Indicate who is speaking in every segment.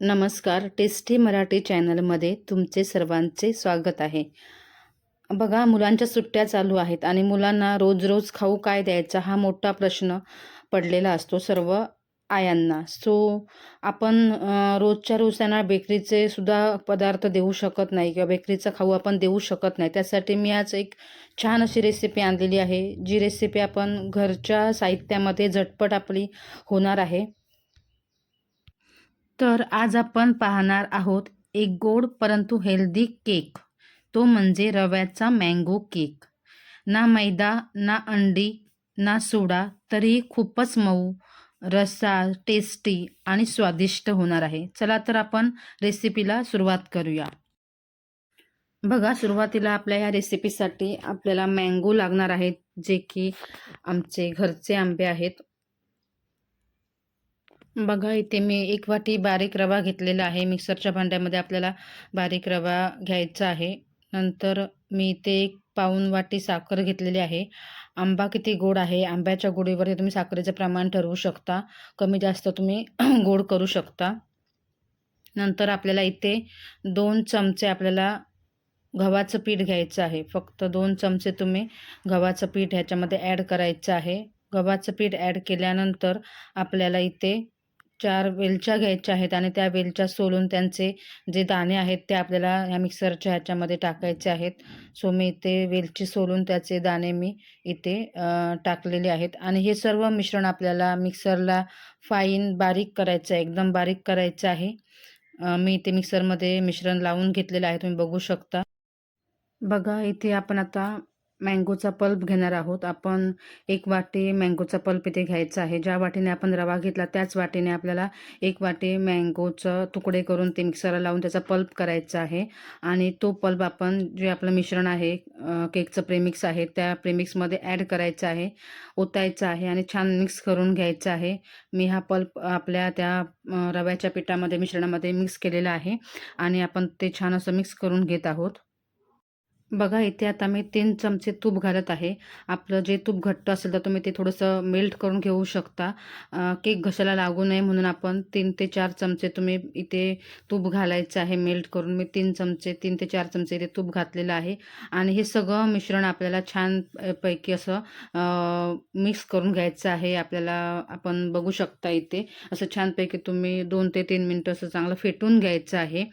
Speaker 1: नमस्कार. टेस्टी मराठी चॅनलमध्ये तुमचे सर्वांचे स्वागत आहे. बघा मुलांच्या सुट्ट्या चालू आहेत आणि मुलांना रोज रोज खाऊ काय द्यायचा हा मोठा प्रश्न पडलेला असतो सर्व आयांना. सो आपण रोजच्या रोज त्यांना बेकरीचे सुद्धा पदार्थ देऊ शकत नाही किंवा बेकरीचा खाऊ आपण देऊ शकत नाही. त्यासाठी मी आज एक छान अशी रेसिपी आणलेली आहे जी रेसिपी आपण घरच्या साहित्यामध्ये झटपट आपली होणार आहे. तर आज आपण पाहणार आहोत एक गोड परंतु हेल्दी केक तो म्हणजे रव्याचा मँगो केक ना मैदा ना अंडी ना सोडा तरी खूपच मऊ रसाळ टेस्टी आणि स्वादिष्ट होणार आहे. चला तर आपण रेसिपीला सुरुवात करूया. बघा सुरुवातीला आपल्या ह्या रेसिपीसाठी आपल्याला मँगो लागणार आहेत जे की आमचे घरचे आंबे आहेत. बघा इथे मी एक वाटी बारीक रवा घेतलेला आहे. मिक्सरच्या भांड्यामध्ये आपल्याला बारीक रवा घ्यायचा आहे. नंतर मी इथे एक पाऊण वाटी साखर घेतलेली आहे. आंबा किती गोड आहे? आंब्याच्या गोडीवर तुम्ही साखरेचं प्रमाण ठरवू शकता. कमी जास्त तुम्ही गोड करू शकता. नंतर आपल्याला इथे दोन चमचे आपल्याला गव्हाचं पीठ घ्यायचं आहे. फक्त दोन चमचे तुम्ही गव्हाचं पीठ ह्याच्यामध्ये ॲड करायचं आहे. गव्हाचं पीठ ॲड केल्यानंतर आपल्याला इथे चार वेलच्या घ्यायच्या आहेत आणि त्या वेलच्या सोलून त्यांचे जे दाणे आहेत ते आपल्याला ह्या मिक्सरच्या ह्याच्यामध्ये टाकायचे आहेत. सो मी इथे वेलची सोलून त्याचे दाणे मी इथे टाकलेले आहेत. आणि हे सर्व मिश्रण आपल्याला मिक्सरला फाईन बारीक करायचं आहे एकदम बारीक करायचं आहे. मी इथे मिक्सरमध्ये मिश्रण लावून घेतलेलं आहे तुम्ही बघू शकता. बघा इथे आपण आता मँगोचा पल्प घेणार आहोत. आपण एक वाटी मँगोचा पल्प इथे घ्यायचा आहे. ज्या वाटीने आपण रवा घेतला त्याच वाटीने आपल्याला एक वाटी मँगोचं तुकडे करून ते मिक्सरला लावून त्याचा पल्प करायचा आहे. आणि तो पल्प आपण जे आपलं मिश्रण आहे केकचं प्रेमिक्स आहे त्या प्रेमिक्समध्ये ॲड करायचं आहे ओतायचं आहे आणि छान मिक्स करून घ्यायचं आहे. मी हा पल्प आपल्या त्या रव्याच्या पिठामध्ये मिश्रणामध्ये मिक्स केलेला आहे. आणि आपण ते छान असं मिक्स करून घेत आहोत. बघा इथे आता मी तीन चमचे तूप घालत आहे. आपलं जे तूप घट्ट असेल तर तुम्ही ते थोडंसं मेल्ट करून घेऊ शकता. केक घशाला लागू नये म्हणून आपण तीन ते चार चमचे तुम्ही इथे तूप घालायचं आहे मेल्ट करून. मी तीन चमचे तीन ते चार चमचे इथे तूप घातलेलं आहे. आणि हे सगळं मिश्रण आपल्याला छान पैकी असं मिक्स करून घ्यायचं आहे. आपल्याला आपण बघू शकता इथे असं छानपैकी तुम्ही दोन ते तीन मिनटं असं चांगलं फेटून घ्यायचं आहे.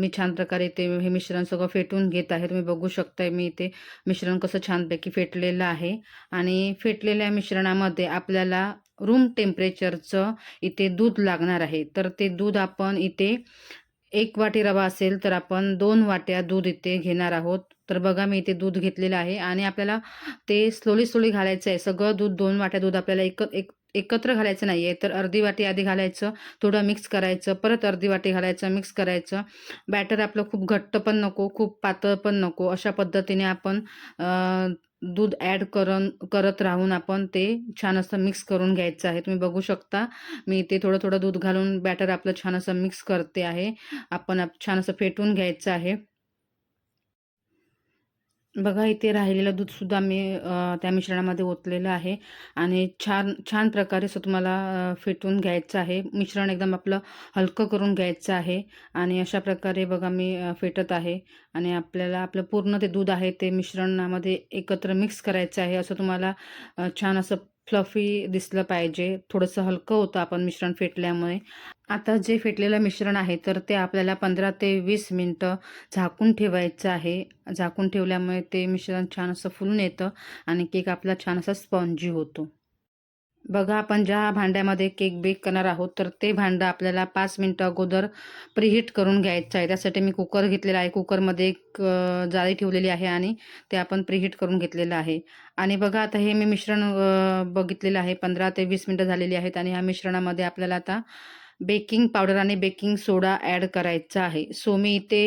Speaker 1: मी छान प्रकारे ते हे मिश्रण सगळं फेटून घेत आहे. तुम्ही बघू शकताय मी इथे मिश्रण कसं छानपैकी फेटलेलं आहे. आणि फेटलेल्या मिश्रणामध्ये आपल्याला रूम टेम्परेचरचं इथे दूध लागणार आहे. तर ते दूध आपण इथे एक वाटी रवा असेल तर आपण दोन वाट्या दूध इथे घेणार आहोत. तर बघा मी इथे दूध घेतलेलं आहे आणि आपल्याला ते स्लोली स्लोली घालायचं आहे. सगळं दूध दोन वाट्या दूध आपल्याला एक एक एकत्र घालायचं नाही आहे तर अर्धी वाटी आधी घालायचं थोडं मिक्स करायचं परत अर्धी वाटी घालायचं मिक्स करायचं. बॅटर आपलं खूप घट्ट पण नको खूप पातळ पण नको. अशा पद्धतीने आपण दूध ॲड करून करत राहून आपण ते छान असं मिक्स करून घ्यायचं आहे. तुम्ही बघू शकता मी ते थोडं थोडं दूध घालून बॅटर आपलं छान असं मिक्स करते आहे. आपण आप- छान असं फेटून घ्यायचं आहे. बघा इथे राहिलेलं दूधसुद्धा मी त्या मिश्रणामध्ये ओतलेलं आहे. आणि छान छान प्रकारे असं तुम्हाला फेटून घ्यायचं आहे. मिश्रण एकदम आपलं हलकं करून घ्यायचं आहे. आणि अशा प्रकारे बघा मी फेटत आहे. आणि आपल्याला आपलं पूर्ण ते दूध आहे ते मिश्रणामध्ये एकत्र मिक्स करायचं आहे असं तुम्हाला छान असं फ्लफी दिसलं पाहिजे. थोडंसं हलकं होतं आपण मिश्रण फेटल्यामुळे. आता जे फेटलेलं मिश्रण आहे तर ते आपल्याला पंधरा ते वीस मिनटं झाकून ठेवायचं आहे. झाकून ठेवल्यामुळे ते मिश्रण छान असं फुलून येतं आणि केक आपला छान असा स्पॉन्जी होतो. बघा आपण ज्या भांड्यामध्ये केक बेक करणार आहोत तर ते भांडं आपल्याला पाच मिनटं अगोदर प्रिहीट करून घ्यायचं आहे. त्यासाठी मी कुकर घेतलेला आहे. कुकरमध्ये एक जाळी ठेवलेली आहे आणि ते आपण प्रिहीट करून घेतलेलं आहे. आणि बघा आता हे मी मिश्रण बघितलेलं आहे. पंधरा ते वीस मिनटं झालेली आहेत आणि ह्या मिश्रणामध्ये आपल्याला आता बेकिंग पावडर आणि बेकिंग सोडा ॲड करायचा आहे. सो मी इथे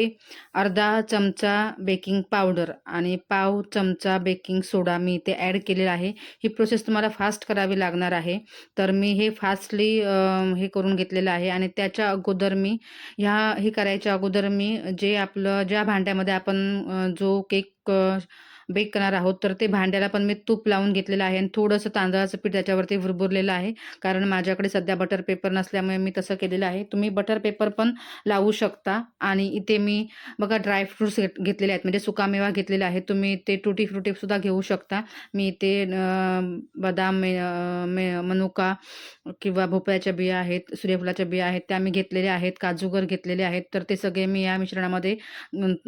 Speaker 1: अर्धा चमचा बेकिंग पावडर आणि पाव चमचा बेकिंग सोडा मी इथे ॲड केलेला आहे. ही प्रोसेस तुम्हाला फास्ट करावी लागणार आहे. तर मी हे फास्टली हे करून घेतलेलं आहे आणि त्याच्या अगोदर मी ह्या हे करायच्या अगोदर मी जे आपलं ज्या भांड्यामध्ये आपण जो केक बेक करणार आहोत. तर ते भांड्याला पण मी तूप लावून घेतलेलं आहे आणि थोडंसं तांदळाचं पीठ त्याच्यावरती भुरभुरलेलं आहे. कारण माझ्याकडे सध्या बटर पेपर नसल्यामुळे मी तसं केलेलं आहे. तुम्ही बटर पेपर पण लावू शकता आणि इथे मी बघा ड्रायफ्रुट्स घेतलेले आहेत. म्हणजे सुकामेवा घेतलेला आहे. तुम्ही ते टुटी फ्रुटीसुद्धा घेऊ शकता. मी इथे बदाम मे मे मनुका किंवा भोपळ्याच्या बिया आहेत सूर्यफुलाच्या बिया आहेत त्या मी घेतलेल्या आहेत. काजूगर घेतलेले आहेत. तर ते सगळे मी या मिश्रणामध्ये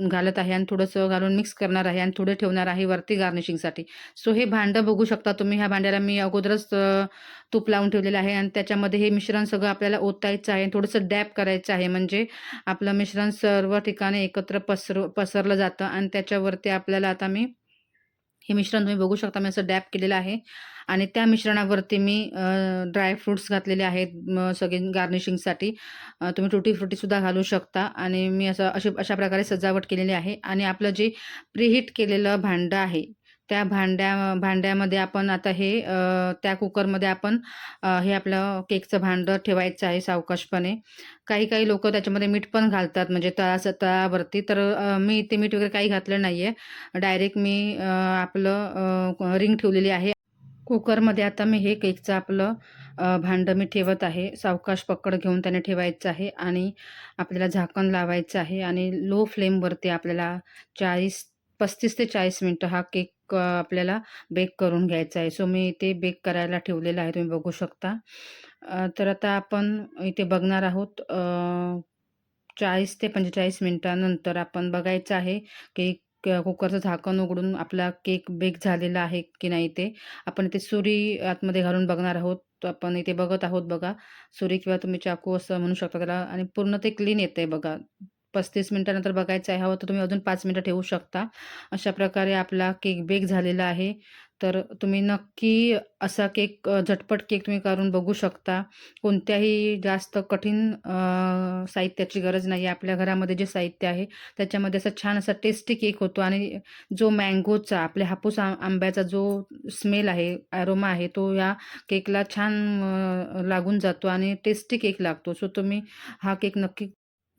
Speaker 1: घालत आहे आणि थोडंसं घालून मिक्स करणार आहे आणि थोडं ठेवणार आहे आहे वरती गार्निशिंगसाठी सो हे भांडं बघू शकता तुम्ही. ह्या भांड्याला मी अगोदरच तूप लावून ठेवलेलं आहे आणि त्याच्यामध्ये हे मिश्रण सगळं आपल्याला ओतायचं आहे. थोडंसं डॅप करायचं आहे. म्हणजे आपलं मिश्रण सर्व ठिकाणी एकत्र पसर पसरलं जातं आणि त्याच्यावरती आपल्याला आता मी हे मिश्रण तुम्ही बघू शकता मी असं डॅप केलेलं आहे. आणि त्या मिश्रणावरती मी ड्रायफ्रूट्स घातलेले आहेत सगळे गार्निशिंगसाठी. तुम्ही टुटी फ्रुटीसुद्धा घालू शकता. आणि मी असं अशी अशा प्रकारे सजावट केलेली आहे. आणि आपलं जे प्रीहीट केलेलं भांडं आहे त्या भांड्या भांड्यामध्ये आपण आता हे त्या कुकरमध्ये आपण हे आपलं केकचं भांडं ठेवायचं आहे सावकाशपणे. काही काही लोक त्याच्यामध्ये मीठ पण घालतात म्हणजे तळास तळावरती. तर मी ते मीठ वगैरे काही घातलं नाही आहे डायरेक्ट मी आपलं रिंग ठेवलेली आहे. कुकरमध्ये आता मी हे केकचं आपलं भांडं मी ठेवत आहे. सावकाश पकड घेऊन त्याने ठेवायचं आहे आणि आपल्याला झाकण लावायचं आहे आणि लो फ्लेमवरती आपल्याला चाळीस पस्तीस ते चाळीस मिनटं हा केक क आपल्याला बेक करून घ्यायचं आहे. सो मी इथे बेक करायला ठेवलेला आहे. तुम्ही बघू शकता. तर आता आपण इथे बघणार आहोत चाळीस ते पंचेचाळीस मिनटानंतर आपण बघायचं आहे की क- कुकरचं झाकण उघडून आपला केक बेक झालेला आहे की नाही ते. आपण इथे सुरी आतमध्ये घालून बघणार आहोत. आपण इथे बघत आहोत बघा. सुरी किंवा तुम्ही चाकू असं म्हणू शकता त्याला. आणि पूर्ण ते क्लीन येते बघा. पस्तीस मिनटानंतर बघायचं आहे. हवं तर तुम्ही अजून पाच मिनटं ठेवू शकता. अशा प्रकारे आपला केक बेक झालेला आहे. तर तुम्ही नक्की असा केक झटपट केक तुम्ही करून बघू शकता. कोणत्याही जास्त कठीण साहित्याची गरज नाही आहे आपल्या घरामध्ये जे साहित्य आहे त्याच्यामध्ये असा छान असा टेस्टी केक होतो आणि जो मँगोचा आपल्या हापूस आंब्याचा जो स्मेल आहे ॲरोमा आहे तो या केकला छान लागून जातो आणि टेस्टी केक लागतो. सो तुम्ही हा केक नक्की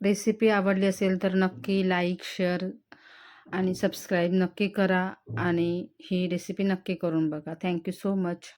Speaker 1: रेसिपी आवडली असेल तर नक्की लाईक शेअर आणि सबस्क्राईब नक्की करा आणि ही रेसिपी नक्की करून बघा. Thank you so much.